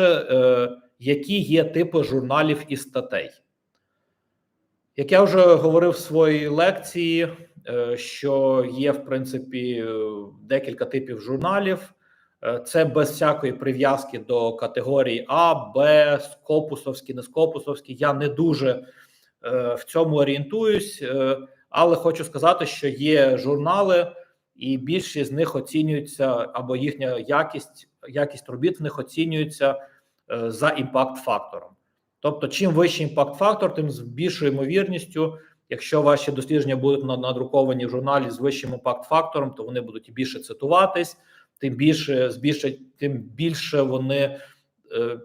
Перше, е, які є типи журналів і статей? Як я вже говорив в своїй лекції, е, що є в принципі декілька типів журналів. Е, це без всякої прив'язки до категорії А, Б, скопусовські, не скопусовські. Я не дуже в цьому орієнтуюсь, але хочу сказати, що є журнали, і більшість з них оцінюються або їхня якість, якість робіт в них оцінюється за імпакт-фактором. Тобто, чим вищий імпакт-фактор, тим з більшою ймовірністю, якщо ваші дослідження будуть надруковані в журналі з вищим імпакт-фактором, то вони будуть більше цитуватись тим більше збільшать, тим більше вони е,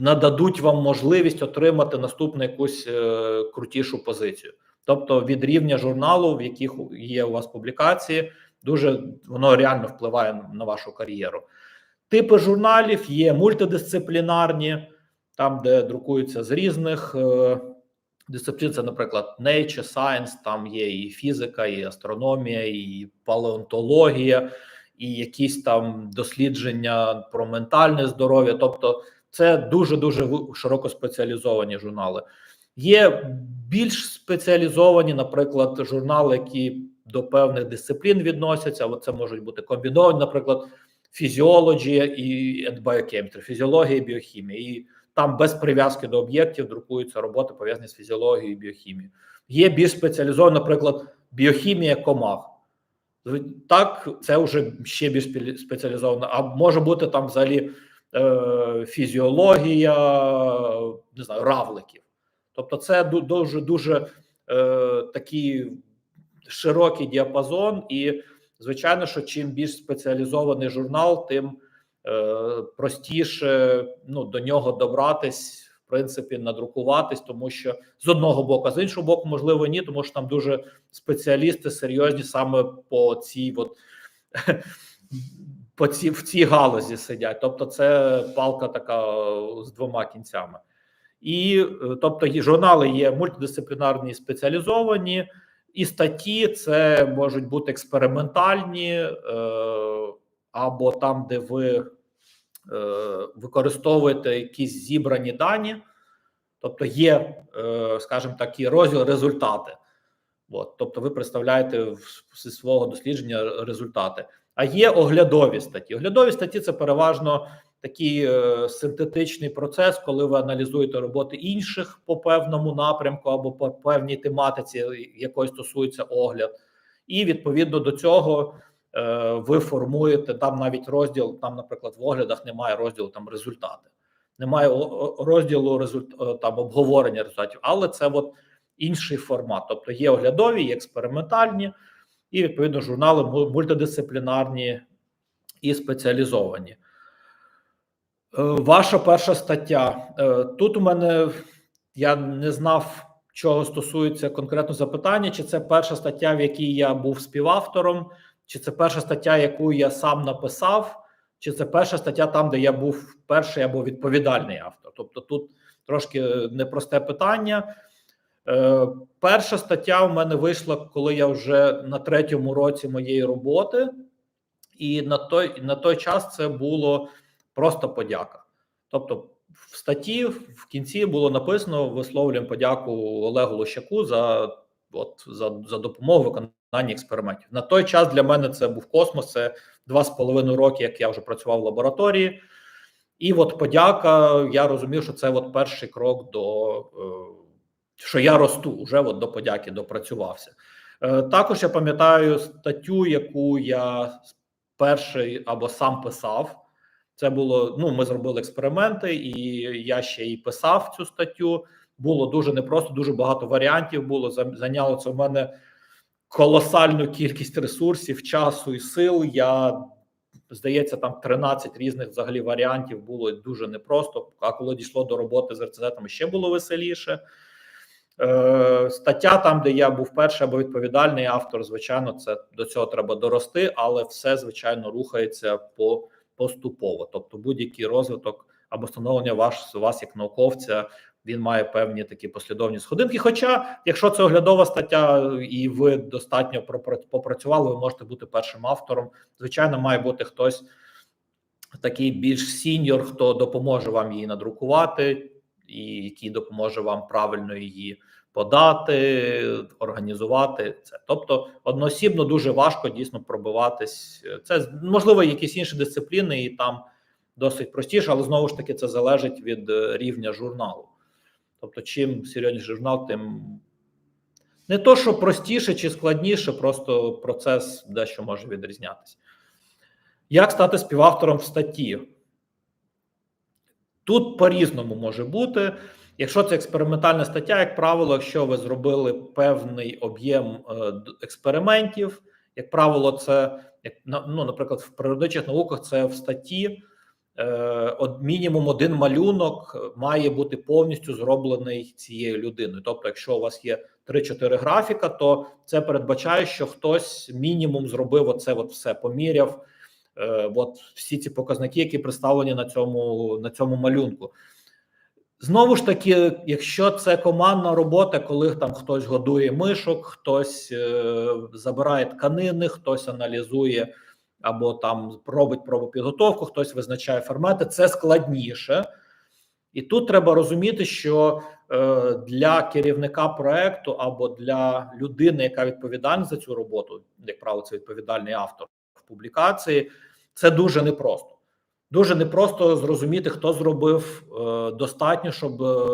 нададуть вам можливість отримати наступну якусь е, крутішу позицію. Тобто від рівня журналу, в яких є у вас публікації, дуже воно реально впливає на вашу кар'єру. Типи журналів є мультидисциплінарні, там, де друкуються з різних е, дисциплін, це, наприклад, Nature, Science, там є і фізика, і астрономія, і палеонтологія і якісь там дослідження про ментальне здоров'я. Тобто, це дуже дуже широко спеціалізовані журнали. Є більш спеціалізовані, наприклад, журнали, які до певних дисциплін відносяться. От це можуть бути комбіновані, наприклад, фізіологія і біохемістрія, фізіологія і біохімія. І там без прив'язки до об'єктів друкуються роботи пов'язані з фізіологією і біохімією. Є більш спеціалізовані, наприклад, біохімія комах. Так, це вже ще більш спеціалізовано. А може бути там взагалі е, фізіологія не знаю, равликів. Тобто, це дуже дуже е, такий широкий діапазон, і звичайно, що чим більш спеціалізований журнал, тим е, простіше ну, до нього добратись в принципі надрукуватись, тому що з одного боку, а з іншого боку, можливо, ні, тому що там дуже спеціалісти серйозні саме по цій от по ці в цій галузі сидять. Тобто, це палка така з двома кінцями. І тобто, журнали є мультидисциплінарні, спеціалізовані, і статті це можуть бути експериментальні, е, або там, де ви Е, використовуєте якісь зібрані дані, тобто є, е, скажімо так, і розділ результати. От, тобто, ви представляєте зі свого дослідження результати. А є оглядові статті. Оглядові статті це переважно такий е, синтетичний процес, коли ви аналізуєте роботи інших по певному напрямку або по певній тематиці, якої стосується огляд, і відповідно до цього Е, ви формуєте там навіть розділ. Там, наприклад, в оглядах немає розділу там результати, немає розділу результ... Е, там обговорення результатів, але це от інший формат. Тобто є оглядові, є експериментальні, і відповідно журнали мультидисциплінарні і спеціалізовані. Е, ваша перша стаття. Тут у мене я не знав, чого стосується конкретно запитання, чи це перша стаття, в якій я був співавтором чи це перша стаття, яку я сам написав, чи це перша стаття там, де я був перший або відповідальний автор. Тобто тут трошки непросте питання. Е, Перша стаття у мене вийшла, коли я вже на третьому році моєї роботи, і на той на той час це було просто подяка. Тобто, в статті в кінці було написано: висловлюємо подяку Олегу Лощаку за от за, за допомогу виконання експериментів. На той час для мене це був космос. Це два з половиною роки, як я вже працював в лабораторії, і от подяка. Я розумів, що це от перший крок до е, що я росту вже от до подяки допрацювався. Е, також я пам'ятаю статтю, яку я перший або сам писав. Це було ну, ми зробили експерименти, і я ще і писав цю статтю. Було дуже непросто, дуже багато варіантів було. Зайняло це в мене колосальну кількість ресурсів, часу і сил. Я здається, там 13 різних взагалі варіантів було дуже непросто. А коли дійшло до роботи з рецензентами, ще було веселіше. Е, Стаття там, де я був перший або відповідальний автор, звичайно, це до цього треба дорости, але все звичайно рухається по поступово. Тобто, будь-який розвиток або становлення ваш вас як науковця він має певні такі послідовні сходинки. Хоча, якщо це оглядова стаття, і ви достатньо попрацювали, ви можете бути першим автором. Звичайно, має бути хтось, такий більш сіньор, хто допоможе вам її надрукувати, і який допоможе вам правильно її подати, організувати це. Тобто, одноосібно дуже важко дійсно пробиватись. Це можливо якісь інші дисципліни, і там досить простіше, але знову ж таки це залежить від е, рівня журналу. Тобто, чим серйозніший журнал, тим не то, що простіше чи складніше, просто процес дещо може відрізнятися. Як стати співавтором в статті? Тут по-різному може бути. Якщо це експериментальна стаття, як правило, якщо ви зробили певний об'єм е, експериментів, як правило, це ну, наприклад, в природничих науках це в статті е, от мінімум один малюнок має бути повністю зроблений цією людиною. Тобто, якщо у вас є 3-4 графіка, то це передбачає, що хтось мінімум зробив оце от все, поміряв. Е, от всі ці показники, які представлені на цьому на цьому малюнку. Знову ж таки, якщо це командна робота, коли там хтось годує мишок, хтось е, забирає тканини, хтось аналізує або там робить пробопідготовку, хтось визначає формати, це складніше. І тут треба розуміти, що е, для керівника проекту або для людини, яка відповідальна за цю роботу, як правило, це відповідальний автор в публікації, це дуже непросто. Дуже непросто зрозуміти, хто зробив е, достатньо, щоб е,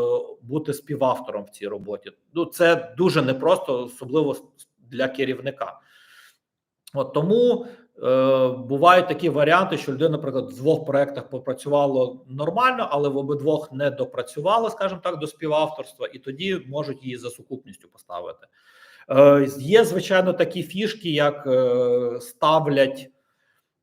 бути співавтором в цій роботі. Ну, це дуже непросто, особливо для керівника. От тому е, бувають такі варіанти, що людина, наприклад, в двох проектах попрацювало нормально, але в обидвох не допрацювала, скажімо так, до співавторства, і тоді можуть її за сукупністю поставити. Е, є, звичайно, такі фішки, як е, ставлять.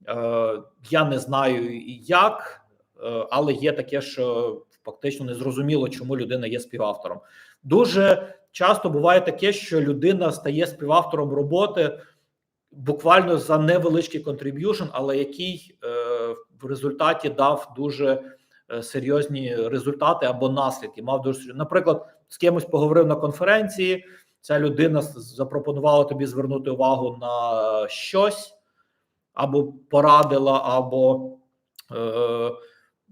Е, я не знаю як, е, але є таке, що фактично незрозуміло, чому людина є співавтором. Дуже часто буває таке, що людина стає співавтором роботи буквально за невеличкий контриб'юшн, але який е, в результаті дав дуже серйозні результати або наслідки. Мав дуже наприклад, з кимось поговорив на конференції. Ця людина запропонувала тобі звернути увагу на щось або порадила, або е,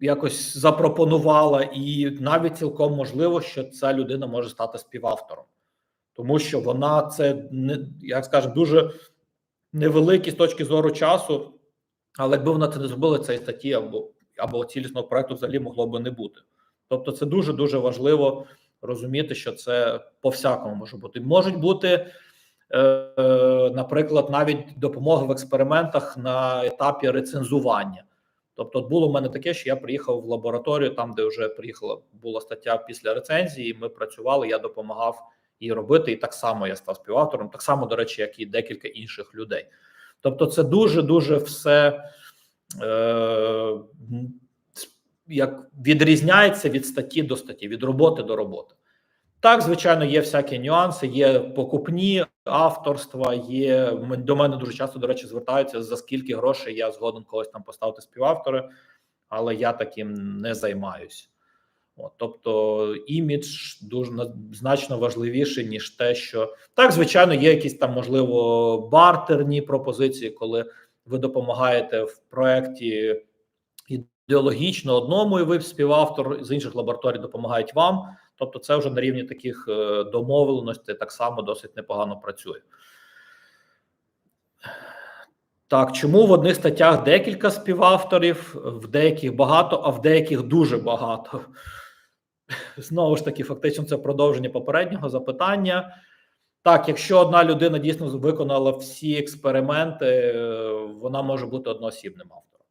якось запропонувала, і навіть цілком можливо, що ця людина може стати співавтором, тому що вона це не як скажемо, дуже невеликий з точки зору часу, але якби вона це не зробила, цієї статті або або цілісного проекту взагалі могло би не бути. Тобто, це дуже дуже важливо розуміти, що це по всякому може бути. Можуть бути наприклад, навіть допомога в експериментах на етапі рецензування. Тобто, було в мене таке, що я приїхав в лабораторію, там, де вже приїхала була стаття після рецензії. Ми працювали, я допомагав її робити, і так само я став співавтором, так само, до речі, як і декілька інших людей. Тобто, це дуже дуже все е, як відрізняється від статті до статті, від роботи до роботи. Так, звичайно, є всякі нюанси, є покупні авторства. Є до мене дуже часто, до речі, звертаються за скільки грошей я згоден когось там поставити співавтори, але я таким не займаюся. От, тобто, імідж дуже значно важливіший, ніж те, що так, звичайно, є якісь там, можливо, бартерні пропозиції, коли ви допомагаєте в проєкті ідеологічно одному, і ви співавтор з інших лабораторій допомагають вам. Тобто, це вже на рівні таких е, домовленостей так само досить непогано працює. Так, чому в одних статтях декілька співавторів, в деяких багато, а в деяких дуже багато? Знову ж таки, фактично, це продовження попереднього запитання. Так, якщо одна людина дійсно виконала всі експерименти, е, вона може бути одноосібним автором.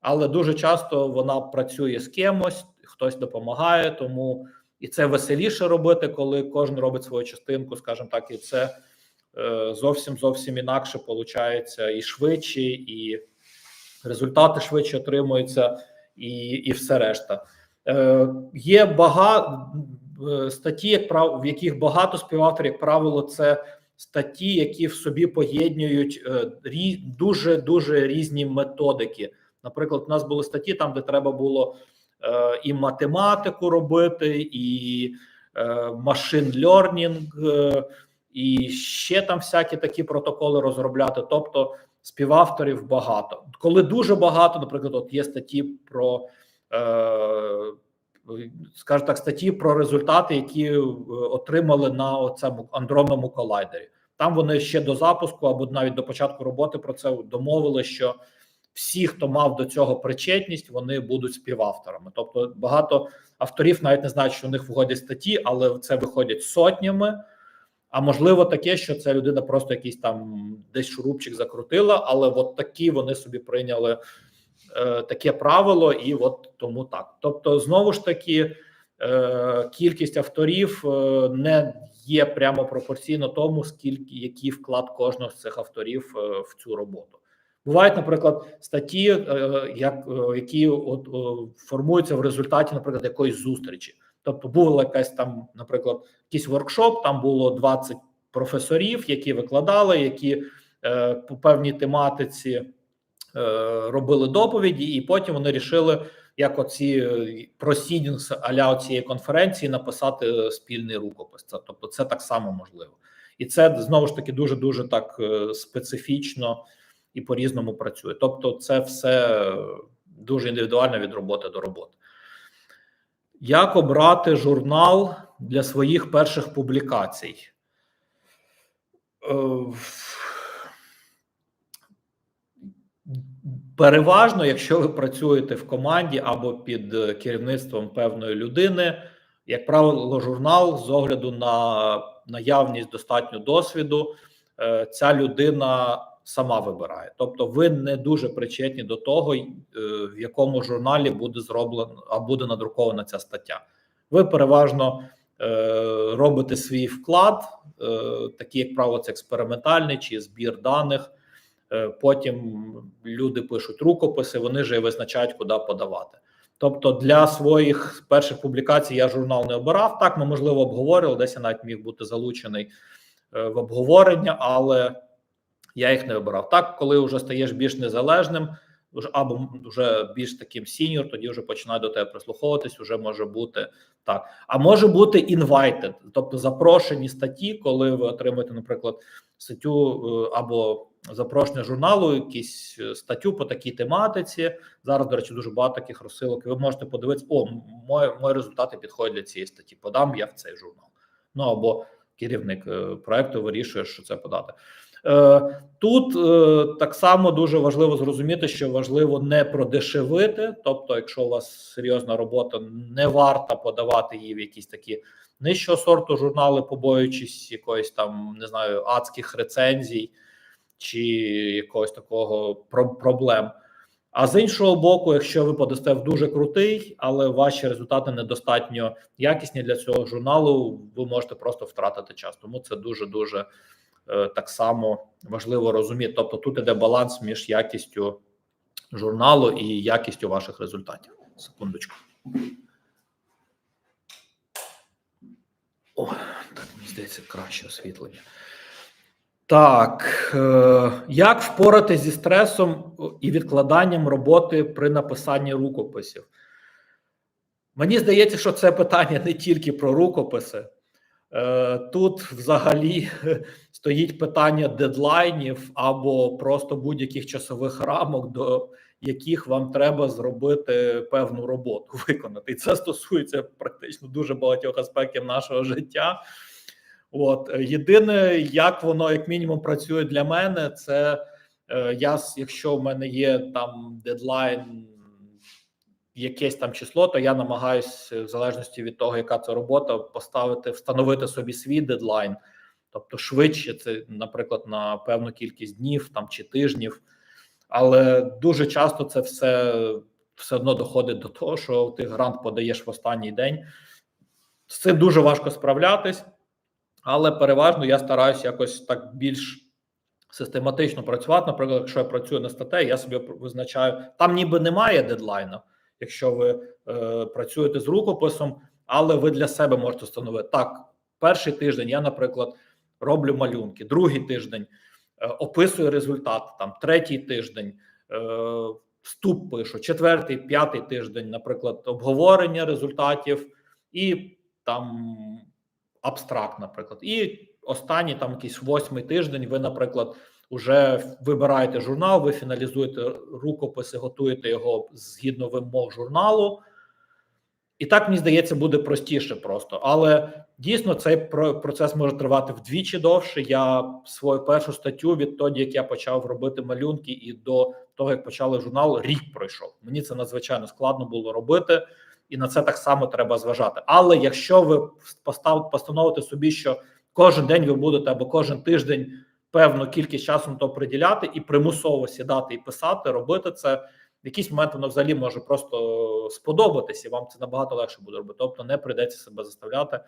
Але дуже часто вона працює з кимось, хтось допомагає, тому і це веселіше робити, коли кожен робить свою частинку, скажімо так, і це е, зовсім зовсім інакше виходить і швидше, і результати швидше отримуються, і, і все решта. Е, є багато статті, як прав, в яких багато співавторів, як правило, це статті, які в собі поєднують е, дуже дуже різні методики. Наприклад, у нас були статті там, де треба було е, і математику робити, і е, машин лернінг, е, і ще там всякі такі протоколи розробляти. Тобто, співавторів багато. Коли дуже багато, наприклад, от є статті про, е, скажімо так, статті про результати, які е, отримали на цьому андронному колайдері. Там вони ще до запуску або навіть до початку роботи про це домовили, що всі, хто мав до цього причетність, вони будуть співавторами. Тобто багато авторів навіть не знають, що у них виходять статті, але це виходять сотнями. А можливо, таке, що ця людина просто якийсь там десь шурупчик закрутила, але от такі вони собі прийняли е, таке правило, і от тому так. Тобто, знову ж таки, е, кількість авторів е, не є прямо пропорційно тому, скільки який вклад кожного з цих авторів е, в цю роботу. Бувають, наприклад, статті, е, як е, які от е, формуються в результаті, наприклад, якоїсь зустрічі. Тобто, була якась там, наприклад, якийсь воркшоп. Там було 20 професорів, які викладали, які е, по певній тематиці е, робили доповіді, і потім вони рішили, як оці просідінг аля цієї конференції написати спільний рукопис. Це тобто, це так само можливо, і це знову ж таки дуже дуже так специфічно і по різному працює. Тобто, це все дуже індивідуально від роботи до роботи. Як обрати журнал для своїх перших публікацій? Е, Переважно, якщо ви працюєте в команді або під керівництвом певної людини, як правило, журнал з огляду на наявність достатньо досвіду, е, ця людина сама вибирає. Тобто, ви не дуже причетні до того, е, в якому журналі буде зроблено а буде надрукована ця стаття. Ви переважно е, робите свій вклад, такий, як правило, це експериментальний чи збір даних. Потім люди пишуть рукописи, вони і визначають, куди подавати. Тобто для своїх перших публікацій я журнал не обирав. Так, ми можливо обговорювали, десь я навіть міг бути залучений в обговорення, але я їх не обирав. Так, коли вже стаєш більш незалежним, або вже більш таким сіньор, тоді вже починають до тебе прислуховуватись. Вже може бути так. А може бути invited, тобто запрошені статті, коли ви отримаєте, наприклад, статтю або запрошення журналу, якісь статтю по такій тематиці. Зараз, до речі, дуже багато таких розсилок. Ви можете подивитися, о, мої, мої результати підходять для цієї статті. Подам я в цей журнал. Ну або керівник проекту вирішує, що це подати. Тут так само дуже важливо зрозуміти, що важливо не продешевити. Тобто, якщо у вас серйозна робота, не варто подавати її в якісь такі нижчого сорту журнали, побоюючись якоїсь там не знаю адських рецензій чи якогось такого проблем. А з іншого боку, якщо ви подасте в дуже крутий, але ваші результати недостатньо якісні для цього журналу, ви можете просто втратити час. Тому це дуже дуже е, так само важливо розуміти. Тобто, тут іде баланс між якістю журналу і якістю ваших результатів. Секундочку. О, так мені здається, краще освітлення. Так, е, як впоратись зі стресом і відкладанням роботи при написанні рукописів? Мені здається, що це питання не тільки про рукописи. Е, тут взагалі стоїть питання дедлайнів або просто будь-яких часових рамок, до яких вам треба зробити певну роботу виконати. І це стосується практично дуже багатьох аспектів нашого життя. От єдине, як воно як мінімум працює для мене, це е, я, якщо в мене є там дедлайн, якесь там число, то я намагаюся в залежності від того, яка це робота, поставити, встановити собі свій дедлайн, тобто швидше, це, наприклад, на певну кількість днів там чи тижнів. Але дуже часто це все все одно доходить до того, що ти грант подаєш в останній день. З цим дуже важко справлятись. Але переважно я стараюся якось так більш систематично працювати. Наприклад, якщо я працюю на статей, я собі визначаю, там ніби немає дедлайну, якщо ви е, працюєте з рукописом, але ви для себе можете встановити так. Перший тиждень я, наприклад, роблю малюнки, другий тиждень е, описую результат, там третій тиждень е, вступ пишу, четвертий, п'ятий тиждень, наприклад, обговорення результатів і там абстракт, наприклад, і останній там якийсь восьмий тиждень. Ви, наприклад, вже вибираєте журнал, ви фіналізуєте рукописи, готуєте його згідно вимог журналу. І так, мені здається, буде простіше просто. Але дійсно цей про- процес може тривати вдвічі довше. Я свою першу статтю відтоді, як я почав робити малюнки, і до того, як почали журнал, рік пройшов. Мені це надзвичайно складно було робити, і на це так само треба зважати. Але якщо ви постановите собі, що кожен день ви будете або кожен тиждень певну кількість часу на то приділяти і примусово сідати і писати, робити це. В якийсь момент воно взагалі може просто сподобатись, і вам це набагато легше буде робити. Тобто не прийдеться себе заставляти.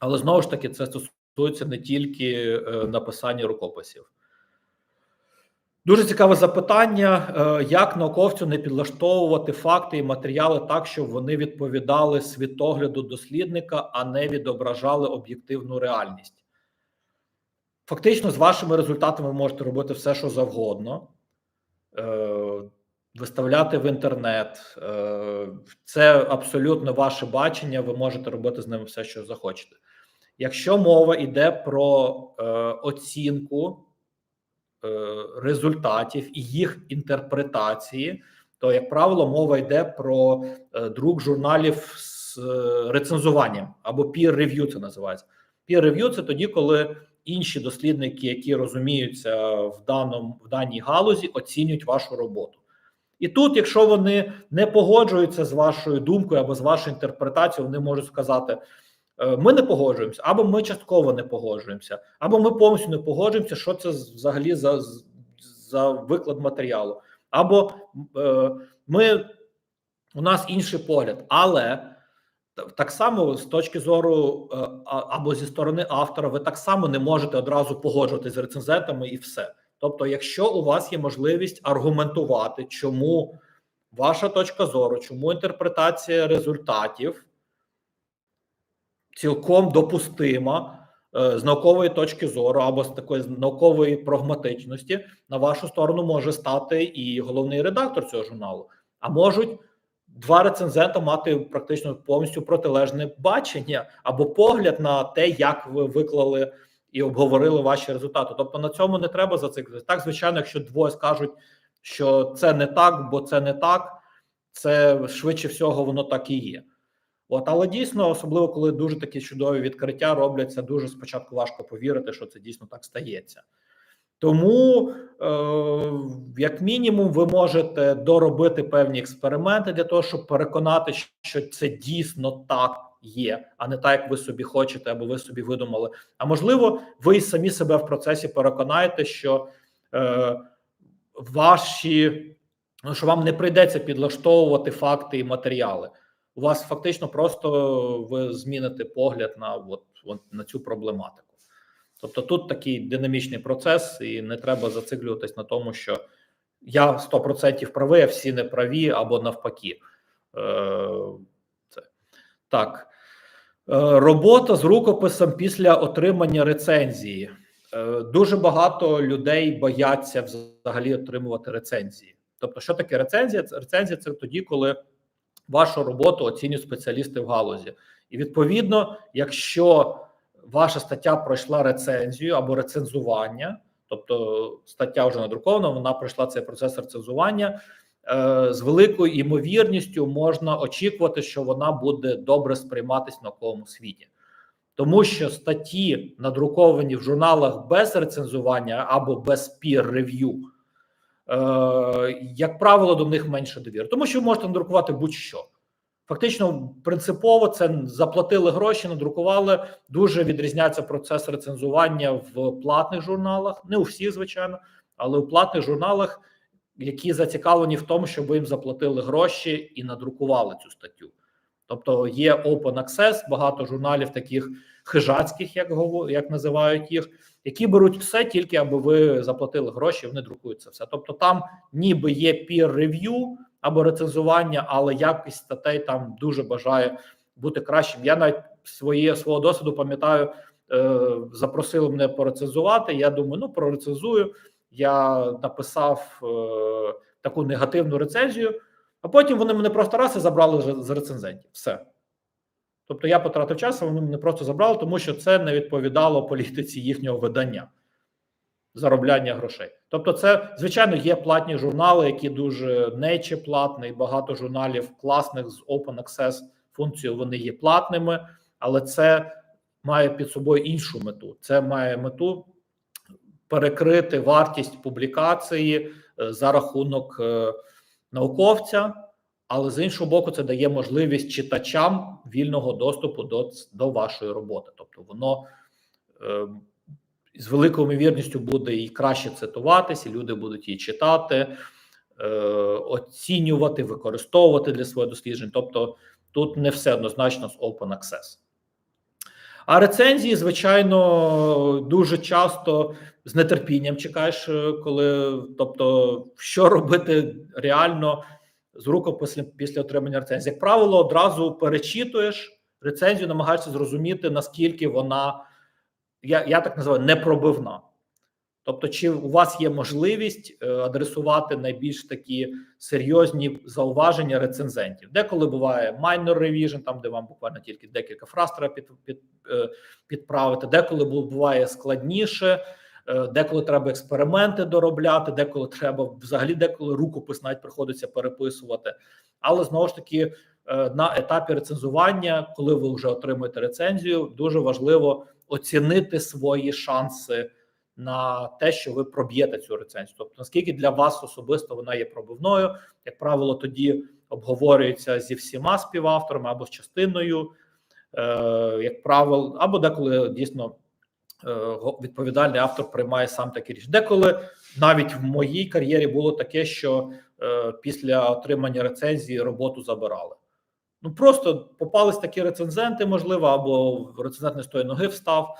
Але знову ж таки, це стосується не тільки е, написання рукописів. Дуже цікаве запитання: е, як науковцю не підлаштовувати факти і матеріали так, щоб вони відповідали світогляду дослідника, а не відображали об'єктивну реальність. Фактично, з вашими результатами ви можете робити все, що завгодно. Е, Виставляти в інтернет, Е, це абсолютно ваше бачення. Ви можете робити з ними все, що захочете. Якщо мова йде про е, оцінку е, результатів і їх інтерпретації, то, як правило, мова йде про е, друк журналів з е, рецензуванням або peer review це називається. Peer review – це тоді, коли інші дослідники, які розуміються в даному в даній галузі, оцінюють вашу роботу. І тут, якщо вони не погоджуються з вашою думкою або з вашою інтерпретацією, вони можуть сказати: «Е, ми не погоджуємося, або ми частково не погоджуємося, або ми повністю не погоджуємося, що це взагалі за, за виклад матеріалу, або е, ми у нас інший погляд, але так само з точки зору е, або зі сторони автора, ви так само не можете одразу погоджуватися з рецензентами і все. Тобто, якщо у вас є можливість аргументувати, чому ваша точка зору, чому інтерпретація результатів цілком допустима е, з наукової точки зору або з такої наукової прагматичності, на вашу сторону може стати і головний редактор цього журналу, а можуть два рецензента мати практично повністю протилежне бачення або погляд на те, як ви виклали і обговорили ваші результати. Тобто на цьому не треба зациклитися. Так, звичайно, якщо двоє скажуть, що це не так, бо це не так, це швидше всього воно так і є. От, але дійсно, особливо коли дуже такі чудові відкриття робляться, дуже спочатку важко повірити, що це дійсно так стається. Тому, е, як мінімум, ви можете доробити певні експерименти для того, щоб переконати, що це дійсно так є, а не так, як ви собі хочете, або ви собі видумали. А можливо, ви і самі себе в процесі переконаєте, що е, ваші ну, що вам не прийдеться підлаштовувати факти і матеріали. У вас фактично просто ви зміните погляд на от, от на цю проблематику. Тобто тут такий динамічний процес, і не треба зациклюватись на тому, що я 100% правий, а всі не праві або навпаки. Е, це. Так. Е, робота з рукописом після отримання рецензії. Е, дуже багато людей бояться взагалі отримувати рецензії. Тобто, що таке рецензія? Це рецензія це тоді, коли вашу роботу оцінюють спеціалісти в галузі. І відповідно, якщо ваша стаття пройшла рецензію або рецензування, тобто стаття вже надрукована, вона пройшла цей процес рецензування. е, З великою ймовірністю можна очікувати, що вона буде добре сприйматись в науковому світі, тому що статті, надруковані в журналах без рецензування або без peer review, е, як правило, до них менше довіри, тому що ви можете надрукувати будь-що. Фактично, принципово це заплатили гроші, надрукували. Дуже відрізняється процес рецензування в платних журналах, не у всіх, звичайно, але у платних журналах, які зацікавлені в тому, щоб їм заплатили гроші і надрукували цю статтю. Тобто є open access, багато журналів таких хижацьких, як як називають їх, які беруть все тільки аби ви заплатили гроші, вони друкують це все. Тобто, там ніби є peer review або рецензування, але якість статей там дуже бажає бути кращим. Я навіть своє свого досвіду пам'ятаю, е, запросили мене порецензувати. Я думаю, ну прорецензую. Я написав е, таку негативну рецензію, а потім вони мене просто раз і забрали з- рецензентів. Все. Тобто я потратив час, а вони мене просто забрали, тому що це не відповідало політиці їхнього видання. Заробляння грошей. Тобто, це звичайно є платні журнали, які дуже Nature платний, багато журналів класних з Open Access функцією. Вони є платними, але це має під собою іншу мету. Це має мету перекрити вартість публікації е, за рахунок е, науковця. Але з іншого боку, це дає можливість читачам вільного доступу до до вашої роботи. Тобто, воно е, з великою ймовірністю буде і краще цитуватись, і люди будуть її читати, е, оцінювати, використовувати для своїх досліджень. Тобто, тут не все однозначно з Open Access. А рецензії, звичайно, дуже часто з нетерпінням чекаєш, е, коли тобто, що робити реально з рукописом після отримання рецензії. Як правило, одразу перечитуєш рецензію, намагаєшся зрозуміти, наскільки вона, я я так називаю, непробивна. Тобто, чи у вас є можливість е, адресувати найбільш такі серйозні зауваження рецензентів? Деколи буває minor revision, там де вам буквально тільки декілька фраз треба під, під, е, підправити, деколи буває складніше. Е, деколи треба експерименти доробляти, деколи треба взагалі деколи рукопис навіть приходиться переписувати. Але знову ж таки на етапі рецензування, коли ви вже отримуєте рецензію, дуже важливо оцінити свої шанси на те, що ви проб'єте цю рецензію. Тобто, наскільки для вас особисто вона є пробивною, як правило, тоді обговорюється зі всіма співавторами або з частиною, е, як правило, або деколи дійсно. Е, відповідальний автор приймає сам такі рішення. Деколи навіть в моїй кар'єрі було таке, що е, після отримання рецензії роботу забирали. Ну просто попались такі рецензенти, можливо, або рецензент не з тої ноги встав,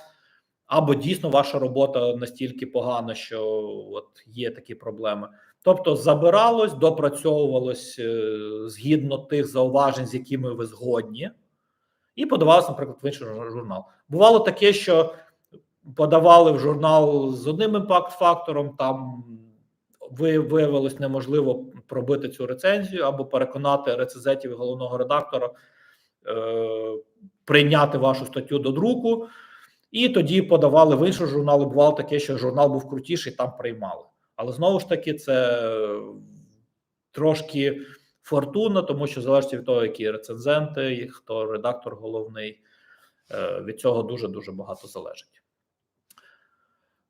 або дійсно ваша робота настільки погана, що от є такі проблеми. Тобто забиралось, допрацьовувалось е, згідно тих зауважень, з якими ви згодні, і подавалось, наприклад, в інший журнал. Бувало таке, що подавали в журнал з одним імпакт-фактором. Там виявилось неможливо пробити цю рецензію або переконати рецензентів і головного редактора е, прийняти вашу статтю до друку, і тоді подавали в інший журнал. І Бувало таке, що журнал був крутіший, там приймали. Але знову ж таки, це трошки фортуна, тому що залежить від того, які рецензенти, хто редактор головний. Е, від цього дуже дуже багато залежить.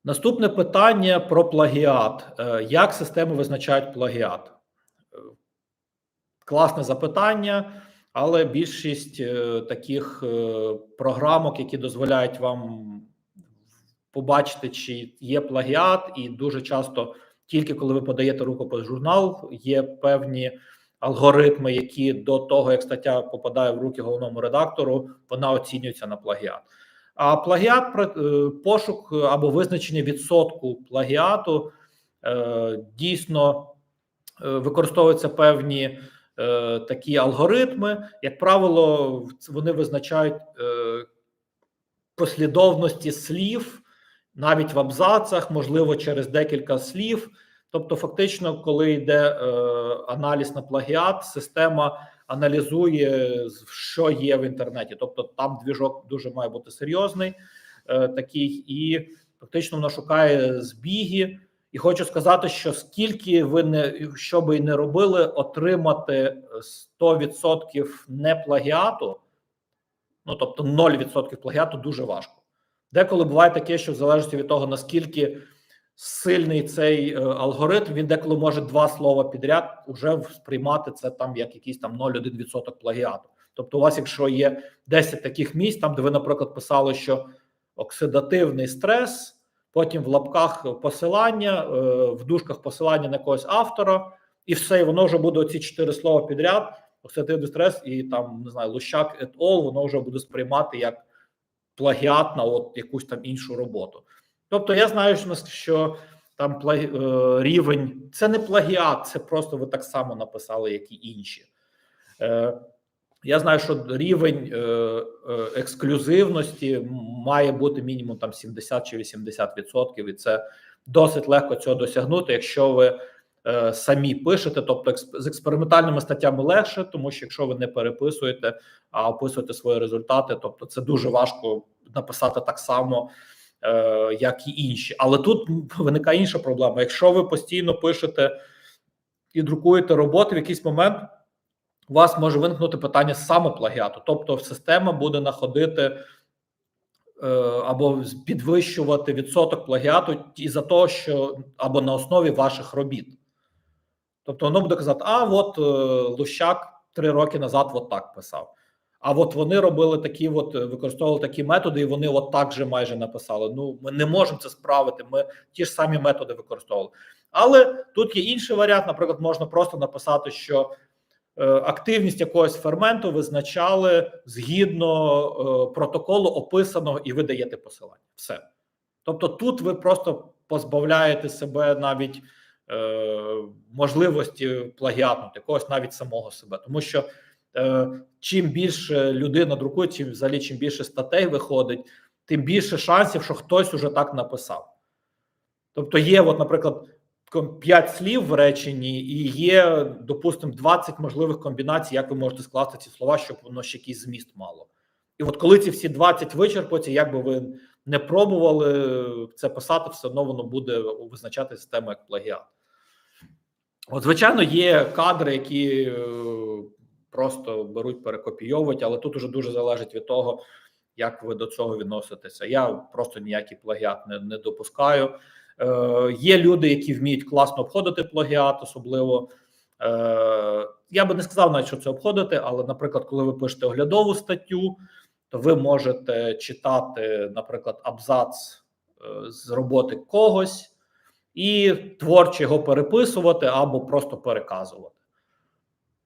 Наступне питання про плагіат. Е, як системи визначають плагіат? Е, класне запитання, але більшість е, таких програмок, які дозволяють вам побачити, чи є плагіат, і дуже часто, тільки коли ви подаєте рукопис журнал, є певні алгоритми, які до того, як стаття попадає в руки головному редактору, вона оцінюється на плагіат. А плагіат е, пошук або визначення відсотку плагіату е, дійсно е, використовуються певні такі алгоритми. Як правило, вони визначають послідовності слів навіть в абзацах, можливо, через декілька слів. Тобто, фактично, коли йде аналіз на плагіат, система аналізує, що є в інтернеті. Тобто, там двіжок дуже має бути серйозний, е, такий, і фактично вона шукає збіги. І хочу сказати, що скільки ви не що би і не робили, отримати 100% не плагіату, ну тобто 0% плагіату, дуже важко. Деколи буває таке, що в залежності від того, наскільки сильний цей е, алгоритм. Він деколи може два слова підряд уже сприймати це там як якийсь там 0,1% плагіату. Тобто, у вас, якщо є 10 таких місць, там де ви, наприклад, писали, що оксидативний стрес, потім в лапках посилання, е, в дужках посилання на якогось автора, і все, і воно вже буде оці чотири слова підряд. Оксидативний стрес і там не знаю, Лущак et al, воно вже буде сприймати як плагіат на от якусь там іншу роботу. Тобто, я знаю, що там е, рівень це не плагіат, це просто ви так само написали, як і інші. Е, я знаю, що рівень е, ексклюзивності має бути мінімум там 70 чи 80%, і це досить легко цього досягнути, якщо ви самі пишете. Тобто, з експериментальними статтями легше, тому що якщо ви не переписуєте, а описуєте свої результати, тобто це дуже важко написати так само як і інші. Але тут виникає інша проблема. Якщо ви постійно пишете і друкуєте роботи, в якийсь момент у вас може виникнути питання самоплагіату, тобто система буде находити е, або підвищувати відсоток плагіату із за того, що або на основі ваших робіт. Тобто воно буде казати: а от е, Лущак три роки назад от так писав. А от вони робили такі, от е, використовували такі методи, і вони от так же майже написали. Ну, ми не можемо це справити. Ми ті ж самі методи використовували. Але тут є інший варіант. Наприклад, можна просто написати, що е, активність якогось ферменту визначали згідно е, протоколу описаного, і ви даєте посилання. Все. Тобто, тут ви просто позбавляєте себе навіть е, можливості плагіатнути когось навіть самого себе, тому що чим більше людина друкує, чим взагалі чим більше статей виходить, тим більше шансів, що хтось уже так написав. Тобто, є, от, наприклад, 5 слів в реченні, і є, допустимо, 20 можливих комбінацій, як ви можете скласти ці слова, щоб воно ще якийсь зміст мало. І от коли ці всі 20 вичерпуються, як би ви не пробували це писати, все одно воно буде визначати систему як плагіат. От, звичайно, є кадри, які е, просто беруть, перекопійовують, але тут уже дуже залежить від того, як ви до цього відноситеся. Я просто ніякий плагіат не, не допускаю. Е, є люди, які вміють класно обходити плагіат, особливо. Е, я би не сказав навіть, що це обходити, але, наприклад, коли ви пишете оглядову статтю, то ви можете читати, наприклад, абзац е, з роботи когось і творчо його переписувати або просто переказувати.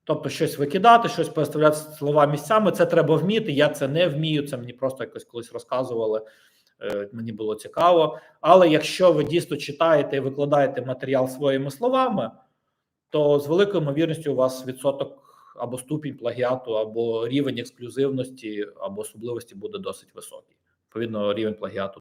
Тобто щось викидати, щось переставляти слова місцями. Це треба вміти. Я це не вмію. Це мені просто якось колись розказували. Е, Мені було цікаво. Але якщо ви дійсно читаєте і викладаєте матеріал своїми словами, то з великою ймовірністю у вас відсоток або ступінь плагіату, або рівень ексклюзивності, або особливості буде досить високий. Відповідно, рівень плагіату